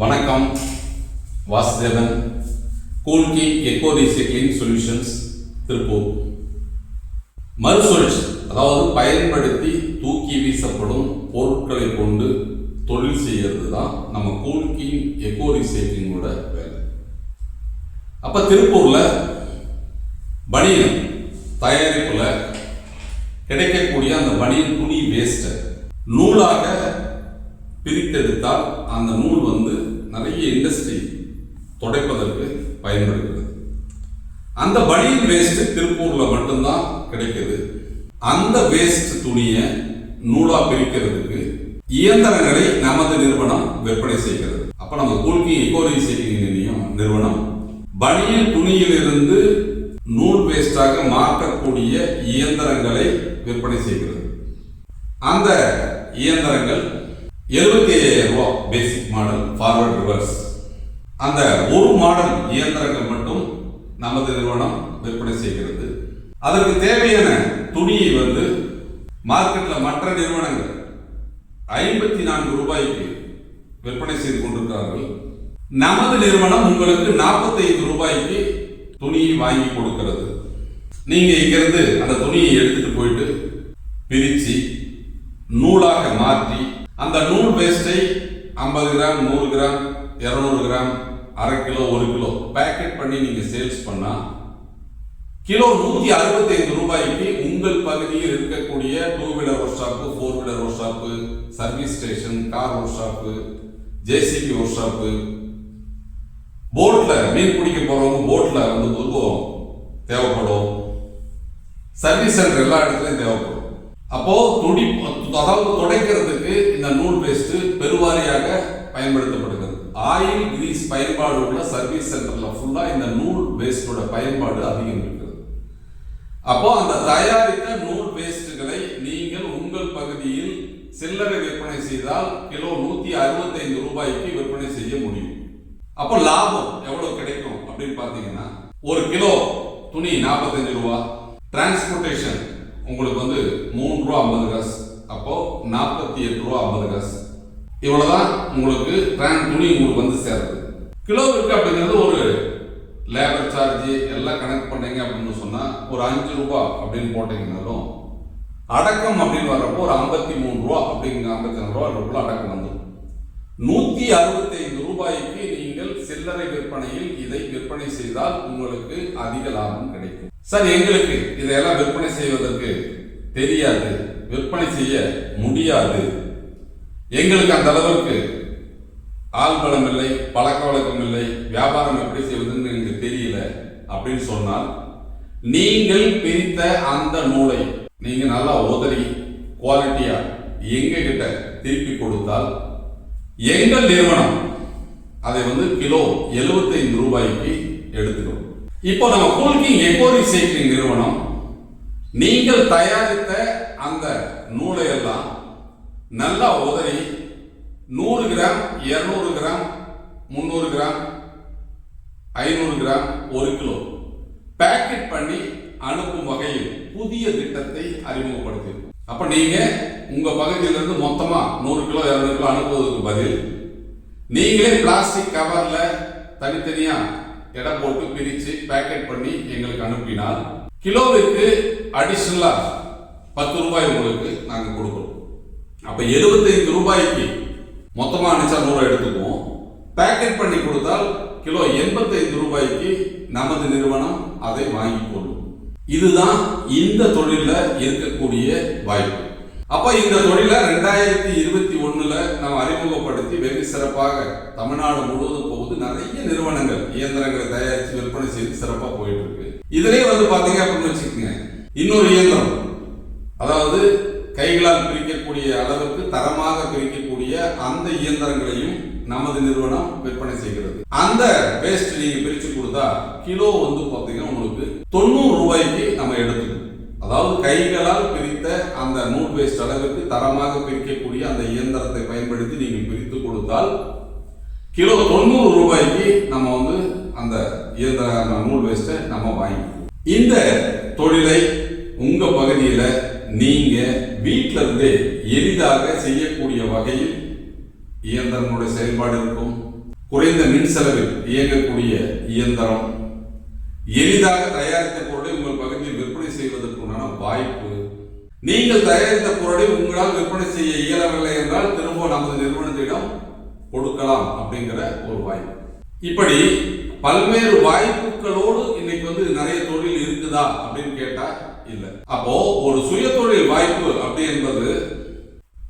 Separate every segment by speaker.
Speaker 1: வணக்கம் வாசுதேவன் கூல்கி eco recycling solutions Tiruppur. மறுசுழற்சி அதாவது பயன்படுத்தி தூக்கி வீசப்படும் பொருட்களை கொண்டு தொழில் செய்கிறது தான் நம்ம கூல்கி எக்கோ ரீசைக்ளிங்கோட வேலை. அப்போ திருப்பூரில் பனியன் தயாரிப்பில் கிடைக்கக்கூடிய அந்த பனியன் துணி வேஸ்ட்டை நூலாக பிரித்தெடுத்தால் அந்த நூல் வந்து நிறைய இண்டஸ்ட்ரி துடைப்பதற்கு பயன்படுகிறது. அந்த பனியன் வேஸ்ட் திருப்பூர்ல மட்டும்தான் கிடைக்குது. அந்த வேஸ்ட் துணியை நூலா பிரிக்கிறதுக்கு இயந்திரங்களை நமது நிறுவனம் விற்பனை செய்கிறது. அப்ப நம்ம கூல்கி இக்கோ ரீசைக்ளிங் நிறுவனம் பனியன் துணியிலிருந்து நூல் வேஸ்டாக மாற்றக்கூடிய இயந்திரங்களை விற்பனை செய்கிறது. அந்த இயந்திரங்கள் எழுபத்தி ஐயாயிரம் ரூபா பேசிக் மாடல் ஃபார்வர்ட் ரிவர்ஸ் அந்த ஒரு மாடல் இயந்திரங்கள் மட்டும் நமது நிறுவனம் விற்பனை செய்கிறது. அதற்கு தேவையான துணியை வந்து மார்க்கெட்டில் மற்ற நிறுவனங்கள் ஐம்பத்தி நான்கு ரூபாய்க்கு விற்பனை செய்து கொண்டிருக்கிறார்கள். நமது நிறுவனம் உங்களுக்கு 45 ரூபாய்க்கு துணியை வாங்கி கொடுக்கிறது. நீங்கள் இங்கிருந்து அந்த துணியை எடுத்துட்டு போயிட்டு பிரித்து நூலாக மாற்றி அந்த நூல் வேஸ்டை ஐம்பது கிராம் நூறு கிராம் இரநூறு கிராம் அரை கிலோ ஒரு கிலோ பேக்கெட் பண்ணி நீங்க சேல்ஸ் பண்ணா கிலோ நூத்தி அறுபத்தி ஐந்து ரூபாய்க்கு உங்கள் பகுதியில் இருக்கக்கூடிய two wheeler workshop four wheeler workshop service station car workshop JCB workshop போட்ல மீன் பிடிக்க போறவங்க போட்ல வந்து உருவம் தேவைப்படும். சர்வீஸ் சென்டர் எல்லா இடத்துலையும் தேவைப்படும். அப்போ துணி அதாவது துடைக்கிறதுக்கு இந்த நூல் வேஸ்ட் பெருவாரியாக பயன்படுத்தப்படுகிறது. ஆயில் கிரீஸ் பயன்பாடு உள்ள சர்வீஸ் சென்டர்ல ஃபுல்லா இந்த நூல் பேஸ்டோட பயன்பாடு அதிகம் இருக்கிறது அப்போ அந்த தயாரித்த நூல் வேஸ்ட்டுகளை நீங்கள் உங்கள் பகுதியில் சில்லறை விற்பனை செய்தால் கிலோ நூத்தி அறுபத்தைந்து ரூபாய்க்கு விற்பனை செய்ய முடியும். அப்போ லாபம் எவ்வளவு கிடைக்கும் அப்படின்னு பார்த்தீங்கன்னா ஒரு கிலோ துணி நாற்பத்தஞ்சு ரூபா. டிரான்ஸ்போர்ட்டேஷன் உங்களுக்கு வந்து மூணு ரூபா ஐம்பது காசு. அப்போ நாற்பத்தி எட்டு ரூபா ஐம்பது காசு. இவ்வளவுதான் உங்களுக்கு டிரான் துணி உங்களுக்கு வந்து சேருது. கிலோவிற்கு அப்படிங்கிறது ஒரு லேபர் சார்ஜ் எல்லாம் கணக்கு பண்ணீங்க அப்படின்னு சொன்னா ஒரு அஞ்சு ரூபா அப்படின்னு போட்டீங்கன்னாலும் அடக்கம் அப்படின்னு வர்றப்போ ஒரு ஐம்பத்தி மூணு ரூபா அப்படிங்கிற ஐம்பத்தி ரெண்டு ரூபா ரூபாய் அடக்கம் வந்துடும் நூத்தி அறுபத்தி ஐந்து ரூபாய்க்கு நீங்கள் சில்லறை விற்பனையில் இதை விற்பனை செய்தால் உங்களுக்கு அதிக லாபம் கிடைக்கும். சார் எங்களுக்கு இதையெல்லாம் விற்பனை செய்வதற்கு தெரியாது. விற்பனை செய்ய முடியாது. எங்களுக்கு அந்த அளவுக்கு ஆள் பலம் இல்லை பழக்க வழக்கம் இல்லை வியாபாரம் எப்படி செய்வதுன்னு எனக்கு தெரியல அப்படின்னு சொன்னால் நீங்கள் பிரித்த அந்த நூலை நீங்க நல்லா உதறி குவாலிட்டியா எங்க கிட்ட திருப்பி கொடுத்தால் எங்கள் நிறுவனம் அதை வந்து கிலோ 75 ரூபாய்க்கு எடுத்துக்கிறோம் இப்போ நம்ம கூல்கிங் எக்கோ ரீசைக்ளிங் நிறுவனம். நீங்கள் தயாரித்த அந்த நூலை எல்லாம் நல்லா உதறி நூறு கிராம் இரநூறு கிராம் முந்நூறு கிராம் ஐநூறு கிராம் ஒரு கிலோ பேக்கெட் பண்ணி அனுப்பும் வகையில் புதிய திட்டத்தை அறிமுகப்படுத்தி அப்ப நீங்க உங்க பகுதியிலிருந்து மொத்தமா நூறு கிலோ இரநூறு கிலோ அனுப்புவதற்கு பதில் நீங்களே பிளாஸ்டிக் கவர்ல தனித்தனியா எடை போட்டு பிரித்து பேக்கெட் பண்ணி எங்களுக்கு அனுப்பினால் கிலோவிற்கு அடிஷ்னலாக பத்து ரூபாய் உங்களுக்கு நாங்கள் கொடுக்குறோம். அப்போ எழுபத்தைந்து ரூபாய்க்கு மொத்தமாக அனுப்பிச்சா நூறு எடுத்துக்குவோம். பேக்கெட் பண்ணி கொடுத்தால் கிலோ 85 ரூபாய்க்கு நமது நிறுவனம் அதை வாங்கிக் கொள்ளும். இதுதான் இந்த தொழிலில் இருக்கக்கூடிய வாய்ப்பு. அப்போ இந்த தொழிலை ரெண்டாயிரத்தி இருபத்தி ஒண்ணுல நம்ம அறிமுகப்படுத்தி வெகு சிறப்பாக தமிழ்நாடு முழுவதும் போகுது. நிறைய நிறுவனங்கள் இயந்திரங்களை தயாரித்து விற்பனை செய்து சிறப்பாக போயிட்டு இருக்கு. இதுலயே வந்து பாத்தீங்க அப்படின்னு வச்சுக்கோங்க. இன்னொரு இயந்திரம் அதாவது கைகளால் பிரிக்கக்கூடிய அளவுக்கு தரமாக பிரிக்கக்கூடிய அந்த இயந்திரங்களையும் நமது நிறுவனம் விற்பனை செய்கிறது. அந்த வேஸ்ட் நீங்க பிரிச்சு கொடுத்தா கிலோ வந்து பாத்தீங்கன்னா உங்களுக்கு தொண்ணூறு ரூபாய்க்கு நம்ம எடுத்துக்கணும் அதாவது கைகளால் பிரித்த அந்த நூல் வேஸ்ட் அளவுக்கு தரமாக பிரிக்கக்கூடிய அந்த இயந்திரத்தை பயன்படுத்தி நீங்கள் பிரித்து கொடுத்தால் கிலோ தொண்ணூறு ரூபாய்க்கு நம்ம வந்து அந்த இயந்திர நூல் வேஸ்ட்டை நம்ம வாங்கிக்குவோம் இந்த தொழிலை உங்கள் பகுதியில் நீங்கள் வீட்டில் இருந்தே எளிதாக செய்யக்கூடிய வகையில் இயந்திரங்களுடைய செயல்பாடு இருக்கும். குறைந்த மின் செலவில் இயங்கக்கூடிய இயந்திரம். எளிதாக தயாரித்த பொருளை உங்கள் பகுதி வாய்ப்பு. நீங்கள் தயாரித்த பொருளை உங்களால் விற்பனை செய்ய இயலவில்லை என்றால் திரும்ப நமது நிறுவனத்திடம் கொடுக்கலாம் அப்படிங்கிற ஒரு வாய்ப்பு. இப்படி பல்வேறு வாய்ப்புகளோடு இன்னைக்கு வந்து நிறைய தொழில் இருக்குதா அப்படின்னு கேட்டா இல்ல. அப்போ ஒரு சுய தொழில் வாய்ப்பு அப்படி என்பது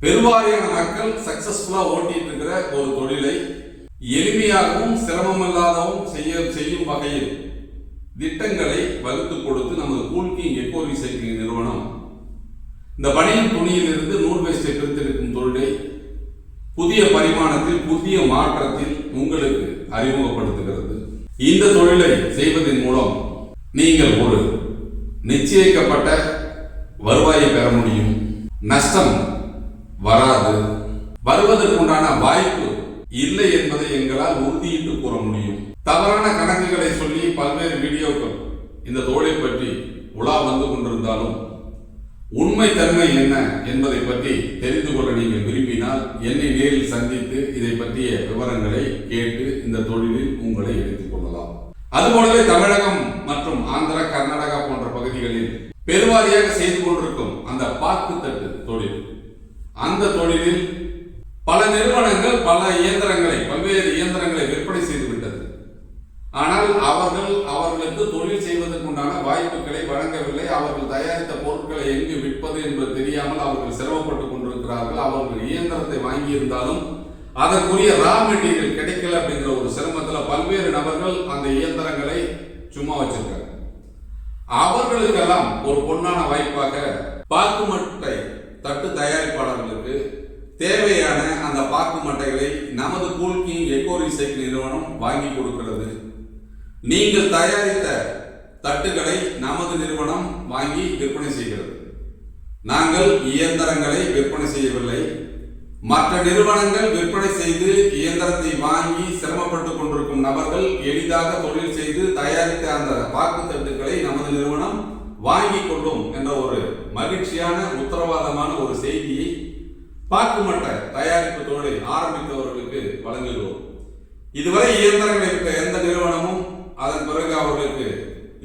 Speaker 1: பெருவாரியான மக்கள் சக்சஸ்ஃபுல்லா ஓட்டிட்டு இருக்கிற ஒரு தொழிலை எளிமையாகவும் சிரமமில்லாதவும் செய்ய செய்யும் வகையில் திட்டங்களை வகுத்து கொடுத்து நமது கூல்கிங் எக்கோ ரீசைக்கிளிங் நிறுவனம் இந்த பனியன் துணியிலிருந்து நூல் வேஸ்டை பிரித்தெடுக்கும் தொழிலை புதிய பரிமாணத்தில் புதிய மாற்றத்தில் உங்களுக்கு அறிமுகப்படுத்துகிறது. இந்த தொழிலை செய்வதன் மூலம் நீங்கள் ஒரு நிச்சயிக்கப்பட்ட வருவாயை பெற முடியும். நஷ்டம் வராது. வருவதற்குண்டான வாய்ப்பு இல்லை என்பதை எங்களால் உறுதியிட்டு கூற முடியும். தவறான கணக்குகளை சொல்லி பல்வேறு வீடியோக்கள் இந்த தொழிலை பற்றி உலா வந்து கொண்டிருந்தாலும் உண்மை தன்மை என்ன என்பதை பற்றி தெரிந்து கொள்ள நீங்கள் விரும்பினால் என்னை நேரில் சந்தித்து இதை பற்றிய விவரங்களை கேட்டு இந்த தொழிலில் உங்களை எடுத்துக் கொள்ளலாம். அதுபோலவே தமிழகம் மற்றும் ஆந்திரா கர்நாடகா போன்ற பகுதிகளில் பெருவாரியாக செய்து கொண்டிருக்கும் அந்த பாக்கு தட்டு தொழில். அந்த தொழிலில் பல நிறுவனங்கள் பல இயந்திரங்களை பல்வேறு இயந்திரங்களை ஆனால் அவர்கள் அவர்களுக்கு தொழில் செய்வதற்குண்டான வாய்ப்புகளை வழங்கவில்லை. அவர்கள் தயாரித்த பொருட்களை எங்கு விற்பது என்பது தெரியாமல் அவர்கள் சிரமப்பட்டுக் கொண்டிருக்கிறார்கள். அவர்கள் இயந்திரத்தை வாங்கியிருந்தாலும் அதற்குரிய ரா மெட்டீரியல் கிடைக்கல அப்படிங்கிற ஒரு சிரமத்தில் பல்வேறு நபர்கள் அந்த இயந்திரங்களை சும்மா வச்சிருக்காங்க. அவர்களுக்கெல்லாம் ஒரு பொன்னான வாய்ப்பாக பாக்கு மட்டை தட்டு தயாரிப்பாளர்களுக்கு தேவையான அந்த பாக்கு மட்டைகளை நமது கூல்கிங் எக்கோ ரீசைக்கிள் நிறுவனம் வாங்கி கொடுக்கிறது. நீங்கள் தயாரித்த தட்டுகளை நமது நிறுவனம் வாங்கி விற்பனை செய்கிறது. நாங்கள் இயந்திரங்களை விற்பனை செய்யவில்லை. மற்ற நிறுவனங்கள் விற்பனை செய்து இயந்திரத்தை வாங்கி சிரமப்பட்டுக் கொண்டிருக்கும் நபர்கள் எளிதாக தொழில் செய்து தயாரித்த அந்த பாக்கு தட்டுகளை நமது நிறுவனம் வாங்கி கொள்ளும் என்ற ஒரு மகிழ்ச்சியான உத்தரவாதமான ஒரு செய்தியை பாக்குமட்ட தயாரிப்பு தொழிலை ஆரம்பித்தவர்களுக்கு வழங்குகிறோம். இதுவரை இயந்திரங்களை இருக்க எந்த நிறுவனமும் அதன் பிறகு அவர்களுக்கு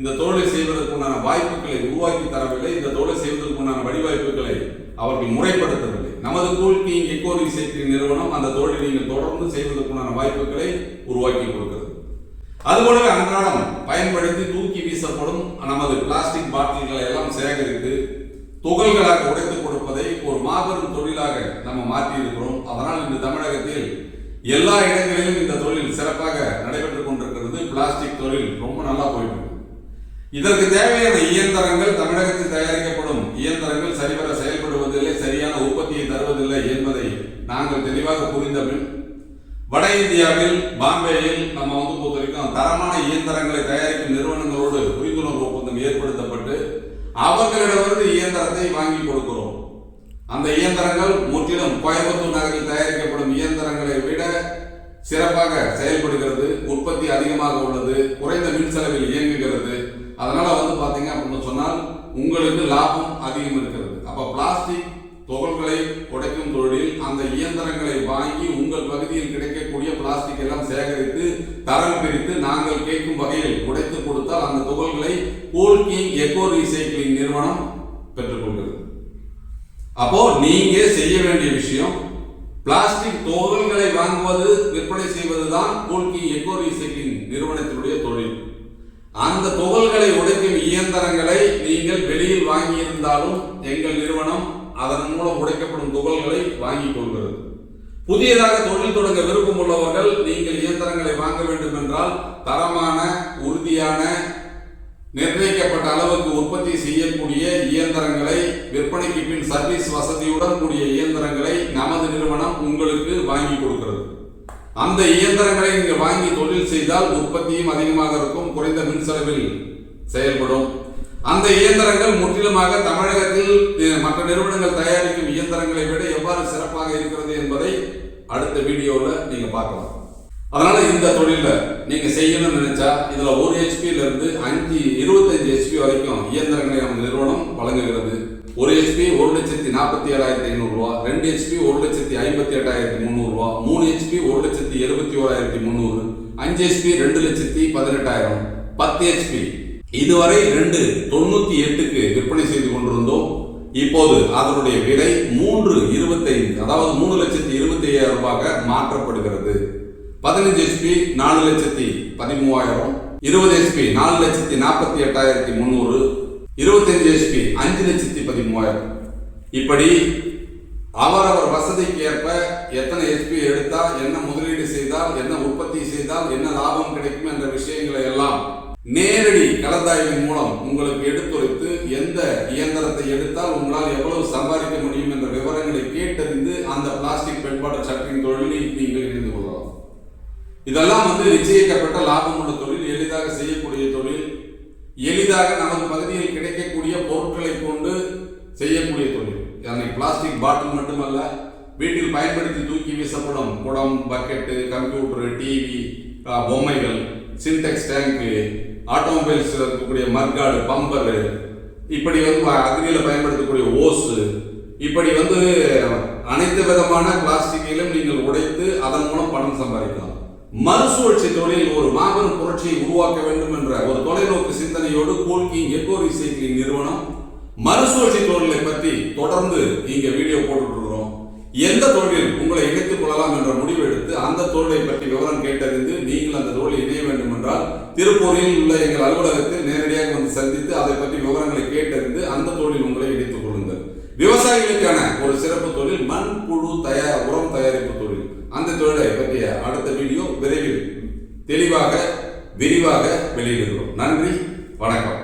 Speaker 1: இந்த தொழிலை செய்வதற்குண்டான வாய்ப்புகளை உருவாக்கி தரவில்லை. இந்த தொழிலை செய்வதற்குண்டான வழிவாய்ப்புகளை அவர்கள் முறைப்படுத்தவில்லை. நமது கூல்கிங் எக்கோ ரீசைக்கிளிங் நிறுவனம் அந்த தொழிலை நீங்கள் தொடர்ந்து செய்வதற்குண்டான வாய்ப்புகளை உருவாக்கி கொடுக்கிறது. அதுபோலவே அன்றாடம் பயன்படுத்தி தூக்கி வீசப்படும் நமது பிளாஸ்டிக் பாட்டில்களை எல்லாம் சேகரித்து துகள்களாக உடைத்து கொடுப்பதை ஒரு மாபெரும் தொழிலாக நம்ம மாற்றி இருக்கிறோம் அதனால் இந்த தமிழகத்தில் எல்லா இடங்களிலும் இந்த தொழில் சிறப்பாக நடைபெற்றுக் கொண்டிருக்கிறது. பிளாஸ்டிக் தொழில் ரொம்ப நல்லா போயிட்டு இருக்கு இதற்கு தேவையான இயந்திரங்கள் தமிழகத்தில் தயாரிக்கப்படும் இயந்திரங்கள் சரிவர செயல்படுவதில்லை சரியான உற்பத்தியை தருவதில்லை என்பதை நாங்கள் தெளிவாக புரிந்தபின் வட இந்தியாவில் பாம்பேயில் நம்ம வந்து பொறுத்த வரைக்கும் தரமான இயந்திரங்களை தயாரிக்கும் நிறுவனங்களோடு புரிந்துணர்வு ஒப்பந்தம் ஏற்படுத்தப்பட்டு அவர்களிடமிருந்து இயந்திரத்தை வாங்கி கொடுக்கிறோம். அந்த இயந்திரங்கள் முற்றிலும் கோயம்புத்தூர் நகரில் தயாரிக்கப்படும் இயந்திரங்களை விட சிறப்பாக செயல்படுகிறது அதிகமாக உள்ளது குறைந்த மின் செலவில் இயங்குகிறது. அதனால வந்து பாத்தீங்க அப்படின்னு சொன்னால் உங்களுக்கு லாபம் அதிகம் இருக்கிறது. அப்ப பிளாஸ்டிக் துகள்களை உடைக்கும் தொழிலில் அந்த இயந்திரங்களை வாங்கி உங்கள் பகுதியில் கிடைக்கக்கூடிய பிளாஸ்டிக் எல்லாம் சேகரித்து தரம் பிரித்து நாங்கள் கேட்கும் வகையில் உடைத்து கொடுத்தால் அந்த துகள்களை கோல்கிங் எக்கோ ரீசைக்கிளிங் நிறுவனம் பெற்றுக்கொள்கிறது. அப்போ நீங்க செய்ய வேண்டிய விஷயம் பிளாஸ்டிக் துகள்களை வாங்குவது விற்பனை செய்வதுதான் கோல்கிங் எக்கோ ரீசைக்கிளிங் நிறுவனத்தினுடைய தொழில். அந்த துகள்களை உடைக்கும் இயந்திரங்களை நீங்கள் வெளியில் வாங்கியிருந்தாலும் எங்கள் நிறுவனம் அதன் மூலம் உடைக்கப்படும் துகள்களை வாங்கிக் கொள்கிறது. புதியதாக தொழில் தொடங்க விருப்பம் உள்ளவர்கள் நீங்கள் இயந்திரங்களை வாங்க வேண்டும் என்றால் தரமான உறுதியான நிர்ணயிக்கப்பட்ட அளவுக்கு உற்பத்தி செய்யக்கூடிய இயந்திரங்களை விற்பனைக்கு பின் சர்வீஸ் வசதியுடன் கூடிய இயந்திரங்களை நமது நிறுவனம் உங்களுக்கு வாங்கி கொடுக்கிறது. அந்த இயந்திரங்களை நீங்கள் வாங்கி தொழில் செய்தால் உற்பத்தியும் அதிகமாக இருக்கும் குறைந்த மின் செலவில் செயல்படும். அந்த இயந்திரங்கள் முற்றிலுமாக தமிழகத்தில் மற்ற நிறுவனங்கள் தயாரிக்கும் இயந்திரங்களை விட எவ்வாறு சிறப்பாக இருக்கிறது என்பதை அடுத்த வீடியோவில் நீங்கள் பார்க்கலாம். அதனால இந்த தொழில நீங்க செய்யணும்னு நினைச்சா இதுல ஒரு ஹெச்பியில இருந்து அஞ்சு இருபத்தஞ்சு ஹெச்பி வரைக்கும் இயந்திரங்களை நம்ம நிறுவனம் வழங்குகிறது. ஒரு ஹெச்பி ஒரு லட்சத்தி நாற்பத்தி ஏழாயிரத்தி ஐநூறுரூவா ரெண்டு ஹெச்பி ஒரு லட்சத்தி ஐம்பத்தி எட்டாயிரத்தி முந்நூறுரூவா மூணு ஹெச்பி ஒரு லட்சத்தி எழுபத்தி ஓராயிரத்தி முந்நூறு அஞ்சு ஹெச்பி ரெண்டு லட்சத்தி பதினெட்டாயிரம். பத்து ஹெச்பி இதுவரை ரெண்டு தொண்ணூத்தி எட்டுக்கு விற்பனை செய்து கொண்டிருந்தோம். இப்போது அதனுடைய விலை மூன்று இருபத்தைந்து அதாவது மூணு லட்சத்தி இருபத்தி ஐயாயிரம் ரூபாயாக மாற்றப்படுகிறது. பதினஞ்சு எஸ்பி நாலு லட்சத்தி பதிமூவாயிரம் இருபது எஸ்பி நாலு லட்சத்தி நாற்பத்தி எட்டாயிரத்தி முந்நூறு இருபத்தஞ்சு எஸ்பி அஞ்சு லட்சத்தி பதிமூவாயிரம். இப்படி அவரவர் வசதிக்கு ஏற்ப எத்தனை எஸ்பி எடுத்தால் என்ன முதலீடு செய்தால் என்ன உற்பத்தி செய்தால் என்ன லாபம் கிடைக்கும் என்ற விஷயங்களை எல்லாம் நேரடி கலந்தாய்வின் மூலம் உங்களுக்கு எடுத்துரைத்து எந்த இயந்திரத்தை எடுத்தால் உங்களால் எவ்வளவு சம்பாதிக்க முடியும் என்ற விவரங்களை கேட்டறிந்து அந்த பிளாஸ்டிக் பெண்பாடு சட்டின் தொழிலில் நீங்கள் இதெல்லாம் வந்து நிச்சயிக்கப்பட்ட லாபமுள்ள தொழில் எளிதாக செய்யக்கூடிய தொழில் எளிதாக நமது பகுதியில் கிடைக்கக்கூடிய பொருட்களை கொண்டு செய்யக்கூடிய தொழில். அன்னைக்கு பிளாஸ்டிக் பாட்டில் மட்டுமல்ல வீட்டில் பயன்படுத்தி தூக்கி வீசப்படும் குடம் பக்கெட்டு கம்ப்யூட்டர் டிவி பொம்மைகள் சின்டெக்ஸ் டேங்கு ஆட்டோமொபைல்ஸ் இருக்கக்கூடிய மர்காடு பம்பரு இப்படி வந்து அக்னியில் பயன்படுத்தக்கூடிய ஓஸு இப்படி வந்து அனைத்து விதமான பிளாஸ்டிக்கிலும் நீங்கள் உடைத்து அதன் மூலம் பணம் சம்பாதிக்கலாம். மறுசுழற்சி தொழில் ஒரு மாபெரும் புரட்சியை உருவாக்க வேண்டும் என்ற ஒரு தொலைநோக்கு சிந்தனையோடு கோல்கிங் எக்கோ ரீசைக்ளிங் நிறுவனம் மறுசுழற்சி தொழிலை பற்றி தொடர்ந்து இங்க வீடியோ போட்டுட்டு இருக்கிறோம் எந்த தொழில் உங்களை இணைத்துக் கொள்ளலாம் என்ற முடிவு எடுத்து அந்த தொழிலை பற்றி விவரம் கேட்டறிந்து நீங்கள் அந்த தொழில் இணைய வேண்டும் என்றால் திருப்பூரில் உள்ள எங்கள் அலுவலகத்தில் நேரடியாக வந்து சந்தித்து அதை பற்றி விவரங்களை கேட்டறிந்து அந்த தொழில் உங்களை இணைத்துக் கொள்ளுங்கள். விவசாயிகளுக்கான ஒரு சிறப்பு தொழில் மண் புழு தயார் உரம் தயாரிப்பு தொழில். அந்த தொழிலை அடுத்த வீடியோ விரைவில் தெளிவாக விரிவாக வெளியிடுகிறோம். நன்றி வணக்கம்.